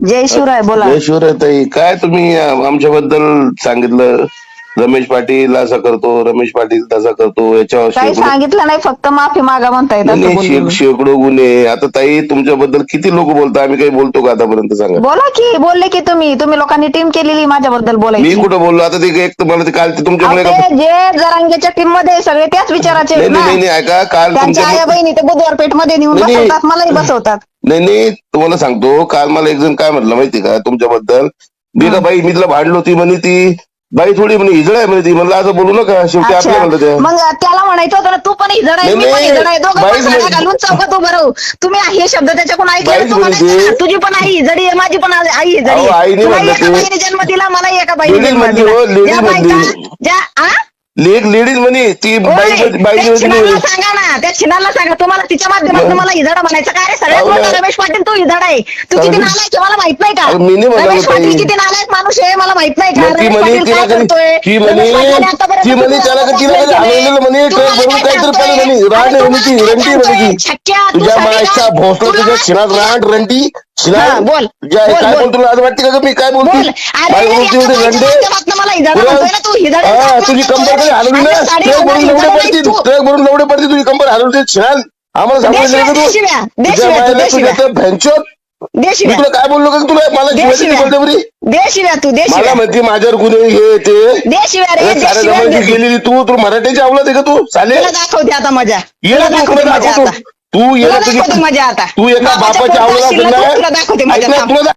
जय शिवराय बोला. जय शिवराय ताई. काय तुम्ही आमच्याबद्दल सांगितलं? रमेश पाटील असा करतो रमेश पाटील तसा करतो याच्यावर काही शेकडो सांगितलं नाही फक्त माफी मागा म्हणतायत नाही, असं नाही, शे-. शेकडो गुन्हे. आता ताई तुमच्याबद्दल किती लोक बोलतात? आम्ही काही बोलतो का आतापर्यंत? सांगा. बोला की बोलले की तुम्ही. तुम्ही लोकांनी टीम केलेली माझ्याबद्दल मी बोलायची कुठं बोललो? आता ते एक तुम्हाला ते काल ते तुमच्यामुळे अहो, का ते जे जरांगेच्या टीममध्ये सगळे त्याच विचाराचे नाही आहेत नाही ना. नाही ऐका काल त्यांच्या आया तुमच्या बहिणी ते बुधवार पेठमध्ये नेऊन नाही, नाही. बसवतात मलाही बसवतात. नाही नाही तुम्हाला सांगतो काल मला एक जण काय म्हटलं माहिती का तुमच्याबद्दल? मी का बाई मी तिला भांडलो ती म्हणे ती. बाई थोडी म्हणे हिजड आहे म्हणे ती. म्हणलं असं बोलू नका. शेवटी आपल्या म्हणलं त्या. मग त्याला म्हणायचं होतं ना तू पण हिजड आहे नाही, मी पण नाही. हिजड आहे. दोघं पण बाईच साड्या घालून चौकात उभं राहू तुम्ही हे शब्द त्याच्याकडून ऐकले बाईच तू म्हणायचं ना, तुझी पण आई हिजडी आहे माझी पण आई हिजडी अहो, आहे. आईने तुला म्हणलं एका ते- बाईने जन्म दिला मला एका बाईने लेडीज जन्म म्हणली दिला. हो, लेडीज ज्या बायका म्हणली. ज्या आ? लेक लेडीज म्हणे ती बाई बाई त्या सांगा ना त्या सांगा तुम्हाला तिच्या माध्यमातून. मला हिजडा म्हणायचं काय रे सगळ्यात अहो, मोठा नाही. रमेश पाटील तू हिजडा आहे तू किती अहो, नालायक आहे मला माहीत नाही का अहो, मी नाही म्हणलं रमेश ताई. पाटील किती नालायक माणूस आहे मला माहीत नाही का मग ती रमेश म्हणे पाटील तिला काय कधी करतोय ती म्हणे रमेश पाटलाने आतापर्यंत ती म्हणे त्याला तिला कधी? हलवलेलं म्हणे तू ट्रक मला भरून काय काहीतरी? पाहिलं म्हणे ती रंटी म्हणे? ती तुझ्या मायचा. भोसलो तुझ्या रंटी हा, बोल. तुझ्या बोल, काय बोल. बोल तुला आज वाटते का ग मी काय बोलते बोल अरे बोलते होते रंडे म्हणतोय ना तू? हा, तुझी कंबर कधी हलवली ना? आणि साडी ट्रक भरून घालून लवडे हिजडा पडती नाही तू. ट्रक भरून लवडे पडती तुझी कंबर हलवते शिनाल आम्हाला सांगू दे नाही शिव्या, का दे तू तुझ्या तुझ्या शिव्या. त्या भॅंचोत दे मी शिव्या तुला काय बोललो का तुला मला दे शिवाय शिव्या. बोलते बरी? दे शिव्या तू दे मला शिव्या म्हणते माझ्यावर गुन्हे हे ते. दे शिव्या रे अरे दे साऱ्या शिव्या जमान्याची दे. गेलेली तू तू मराठीची आवडत आहे का तू? चालेल तुला दाखवते आता मजा. ये तुला ना तू दाखवते मजा आता. तू ये तुला ना तुझी दाखवते मजा आता. तू एका बापाच्या पोटात आवडत शिरला असेल तू, ना तुला दाखवते मजा. थांब. तुला